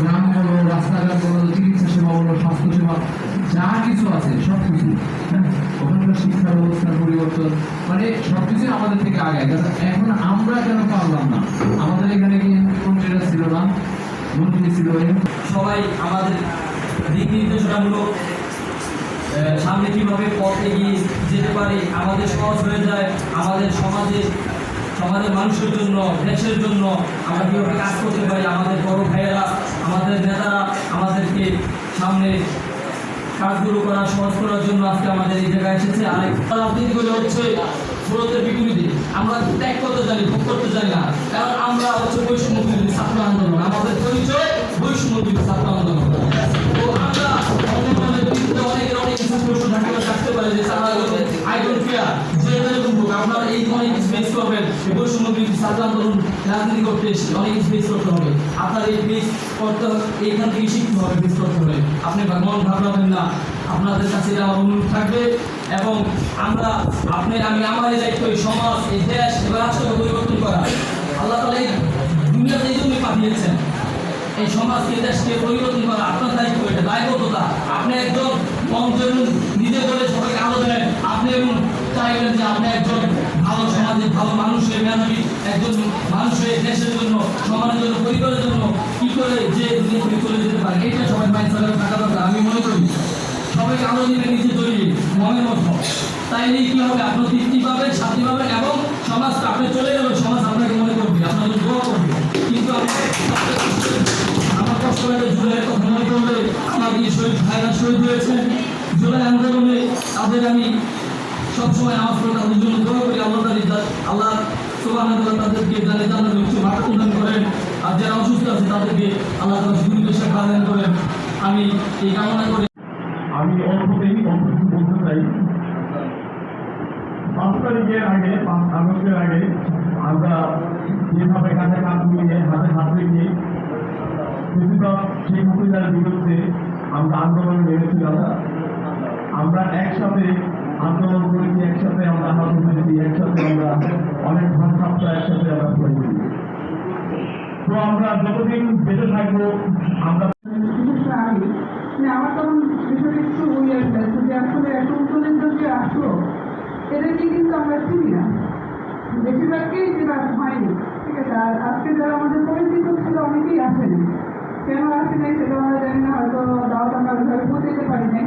গ্রাম বলো রাস্তাঘাট বলো চিকিৎসা সেবা বলো স্বাস্থ্য সেবা, যা কিছু আছে, সব কিছু। হ্যাঁ ওখানকার শিক্ষা ব্যবস্থার পরিবর্তন মানে সব কিছুই আমাদের থেকে আগে। এখন আমরা কেন পারলাম না? আমাদের এখানে কি মন্ত্রীরা ছিল না? মন্ত্রী ছিল সবাই আমাদের দিক নির্দেশনামূলক সামনে কীভাবে পথ এগিয়ে যেতে পারে, আমাদের সহজ হয়ে যায়, আমাদের সমাজে সমাজের মানুষের জন্য, দেশের জন্য আমরা কীভাবে কাজ করতে পারি? আমাদের বড় ভাইয়েরা, আমাদের নেতারা আমাদেরকে সামনে কাজগুলো করা সহজ করার জন্য আজকে আমাদের এই জায়গায় এসেছে। আর রাজনীতিগুলো হচ্ছে স্রোতের বিপরীতে। আমরা ত্যাগ করতে জানি, ভোগ করতে জানি না। কারণ আমরা হচ্ছে বৈষম্য ছাত্র আন্দোলন। আমাদের পরিচয় বৈষম্য ছাত্র আন্দোলন। তো আমরা এই ফেস করবেন। বৈষম্য বিরোধী ছাত্র আন্দোলন রাজনীতি করতে এসে অনেক কিছু ফেস করতে হবে। আপনার এই ফেস করতে এইখান থেকে শিখতে হবে ফেস করতে হবে আপনি মন ঘাবড়াবেন না। আপনাদের কাছে আমার অনুরোধ থাকবে। এবং আমরা, আপনি, আমি, আমার এই দায়িত্ব, এই সমাজ, এই দেশ, এই রাষ্ট্রকে পরিবর্তন করা। আল্লাহ তালা এই দুনিয়াতে এই জন্যই পাঠিয়েছেন। এই সমাজকে দেশকে পরিবর্তন করা আপনার দায়িত্ব, এটা দায়বদ্ধতা। আপনি একজন নিজে বলে সবাইকে আলো দেন। আপনি এবং চাইবেন যে আপনি একজন ভালো সমাজের ভালো মানুষের মেধাবী একজন মানুষের দেশের জন্য, সমাজের জন্য, পরিবারের জন্য কি করে যে নিজে চলে যেতে পারে? এটা সবাই মাইন্ড থাকা দরকার, আমি মনে করি সবাইকে আলো দিলে নিজে তৈরি, মনের মতো। তাইলে কি হবে? আপনি তৃপ্তি পাবেন, শান্তি পাবেন এবং সমাজ আপনি চলে গেলে, সমাজ আপনাকে মনে করবে আপনাকে দোয়া করবে। কিন্তু আমার কষ্ট লাগে, জুলাইয়ের কথা মনে করলে আমার এই শহীদ ভাইরা শহীদ হয়েছে? জুলাই আন্দোলনে তাদের আমি সবসময় আমার করে তাদের জন্য দোয়া করি আল্লাহ আল্লাহ তাআলা তাদেরকে জানে জান্নাতের উচ্চ ভাগ প্রদান করেন। আর যারা অসুস্থ আছে, তাদেরকে আল্লাহ তাআলা সুন্দর দান করেন। আমি এই কামনা করি। আমি অল্পতেই অল্প বলতে চাই পাঁচ তারিখের আগে পাঁচ আগস্টের আগে আমরা যেভাবে কাছে কাজ মিলিয়ে, হাতে হাত রেখে প্রেসিডেন্ট শেখ হাসিনার বিরুদ্ধে আমরা আন্দোলন নেমেছিলাম আমরা একসাথে আন্দোলন করেছি একসাথে কিন্তু আমরা চিনি না। বেশিরভাগকেই যেটা হয়নি ঠিক আছে, আর আজকে যারা আমাদের পরিচিত ছিল, অনেকেই আসেনি। কেন আসে নাই সেটা আমরা জানি না, হয়তো দাওয়াত আমরা ওইভাবে পৌঁছাতে পারি নাই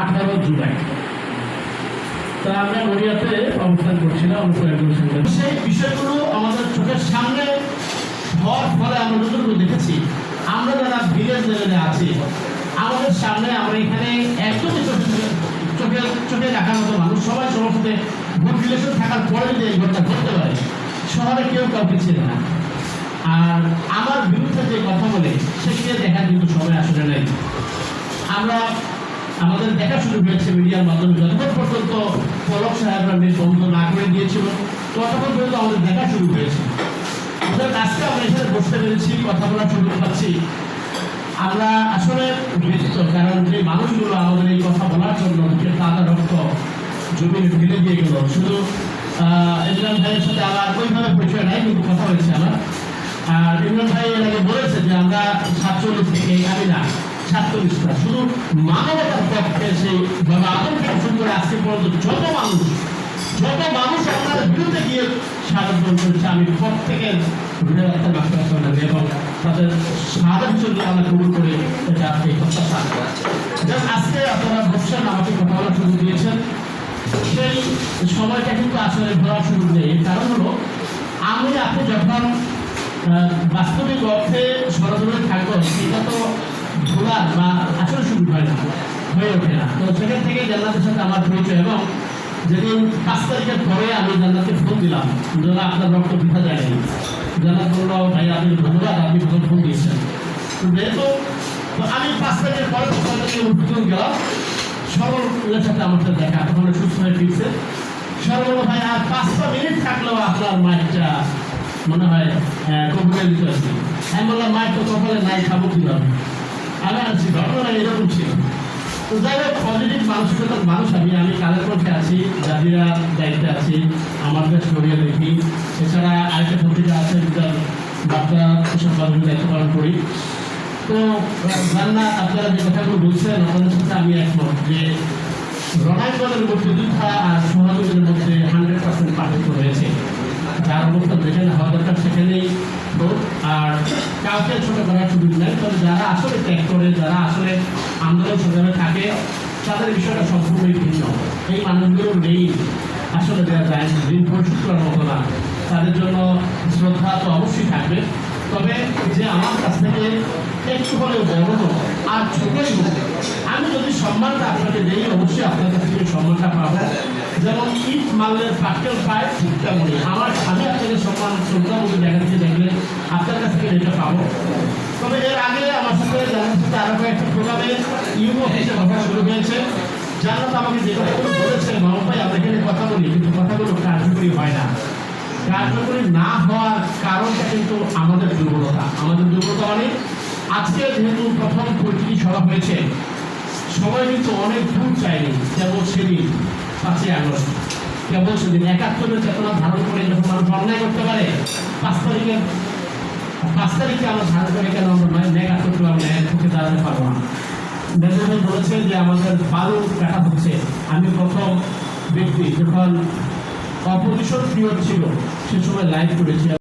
আঠারো জুলাই তা আমরা গড়িয়াতে অবস্থান করছিলাম অনুপ্রয়োগের সঙ্গে। সেই বিষয়গুলো আমাদের চোখের সামনে হওয়ার ফলে আমরা যতটুকু দেখেছি, আমরা যারা ভিলেজ লেভেলে আছি, আমাদের সামনে আমরা এখানে একদমই চোখে চোখে দেখার মতো মানুষ, সবাই সবার সাথে রিলেশন থাকার পরে যদি এই ঘটনা ঘটতে পারে, শহরে কেউ কাউকে চেনে না। আর আমার বিরুদ্ধে যে কথা বলে সেখানে দেখার কিন্তু সবাই আসলে নেই। আমরা আমাদের দেখা শুরু হয়েছে মিডিয়ার মাধ্যমে। যতক্ষণ পর্যন্ত পলক সাহেবরা মেয়ে বন্ধ না করে দিয়েছিল, ততক্ষণ পর্যন্ত আমাদের দেখা শুরু হয়েছে। আজকে আমরা এখানে বসতে পেরেছি, কথা বলার সুযোগ পাচ্ছি আমরা আসলে কারণ যে মানুষগুলো আমাদের এই কথা বলার জন্য যে তাজা রক্ত জমি ঢেলে দিয়ে গেল। শুধু ইমরান ভাইয়ের সাথে আমার ওইভাবে পরিচয় নাই, কিন্তু কথা হয়েছে আমার। আর ইমরান ভাই এর আগে বলেছে যে আমরা সাতচল্লিশ থেকে আমি না সাতচল্লিশটা শুধু মানবতার পক্ষে সেই বাবা আদম আজকে পর্যন্ত যত মানুষ যত মানুষ আপনার বিরুদ্ধে গিয়ে সাহায্য করেছে, আমি প্রত্যেকের প্রত্যাশা আজকে আপনারা বসছেন আমাকে কথা বলার সুযোগ দিয়েছেন। সেই সময়টা কিন্তু আসলে ঘোরার সুযোগ নেই। কারণ হলো, আমি আপনি যখন বাস্তবিক অর্থে সরজমিনে থাকব, সেটা তো ঘোরার বা আসলে সুযোগ হয় না, হয়ে ওঠে না। তো সেখান থেকে জান্নাতের সাথে আমার পরিচয় এবং যেদিন পাঁচ তারিখের পরে আমি জান্নাতকে ফোন দিলাম যারা আপনার রক্ত বৃথা যায়নি জান্নাত বলল, ভাই, আপনি ধন্যবাদ, আপনি ফোন ফোন দিয়েছেন। তো যেহেতু আমি পাঁচ তারিখের পরে উদ্বোধন গেলাম। সরলের সাথে আমার সাথে দেখা, তখন সুস্থ হয়ে ফিরছে। সরল ভাই, আর পাঁচটা মিনিট থাকলেও আপনার মাইকটা মনে হয় কম্পিউটার দিতে আসছি আমি বললাম, মাইক তো কপালে নাই, খাব কীভাবে? আমি আছি ঘটনা এরকম ছিল। তো যাই হোক পজিটিভ মানসিকতার মানুষ আমি আমি কালের পক্ষে আছি, জাতিরা দায়িত্বে আছি, আমার দেশ সরিয়ে দেখি। এছাড়া আরেকটা পত্রিকা আছে যেটার বার্তা সংবাদ দায়িত্ব পালন করি। তো জান্নাত আপনারা যে কথাগুলো বলছেন আপনাদের সাথে আমি একমত যে, রণাঙ্গনের মুক্তিযোদ্ধা আর সহযোগীদের মধ্যে হান্ড্রেড পার্সেন্ট পার্থক্য রয়েছে। যার অবস্থা যেখানে হওয়া দরকার, সেখানেই হোক আর কাউকে ছোট করার সুযোগ নেই তবে যারা আসলে ত্যাগ করে যারা আসলে আন্দোলন সংগ্রামে থাকে তাদের বিষয়টা সম্পূর্ণই ভিন্ন। এই মানুষগুলো নেই আসলে দেওয়া যায় না, ঋণ পরিশোধ করার মতো না। তাদের জন্য শ্রদ্ধা তো অবশ্যই থাকবে। তবে যে আমার কাছ থেকে একটু হলেও বড় হোক আর ছোটই হোক আমি যদি সম্মানটা আপনাকে দিই অবশ্যই আপনার কাছ থেকে সম্মানটা পাবো। যেমন ইট মারলে পাটকেল পায় ঠিকটা মনে আমার আমি আপনাকে সম্মান শ্রদ্ধা বলে দেখা দিচ্ছে এটা পাবো। তবে এর আগে আমার সাথে জানার সাথে আরও কয়েকটা প্রোগ্রামে ইউনো অফিসে কথা শুরু হয়েছে। জানাত আমাকে যে কথাগুলো বলেছে, মামা আমরা এখানে কথা বলি। কিন্তু কথাগুলো কার্যকরী হয় না। কার্যকরী না হওয়ার কারণটা কিন্তু আমাদের দুর্বলতা। আমাদের দুর্বলতা মানে আজকে যেহেতু প্রথম পরিচিতি সভা হয়েছে, সবাই কিন্তু অনেক দূর চায়নি, কেবল সেদিন, পাঁচই আগস্ট। কেবল সেদিন। একাত্তরের চেতনা ধারণ করে যখন মানুষ অন্যায় করতে পারে, পাঁচ তারিখের পাঁচ আমরা ধারণ করে কেন আমরা আমরা দাঁড়াতে পারব না। নেতাজি বলেছে যে আমাদের বারো কাটা হচ্ছে। আমি প্রথম ব্যক্তি যখন অপোজিশন পিরিয়ড ছিল, সে সময় লাইভ করেছি।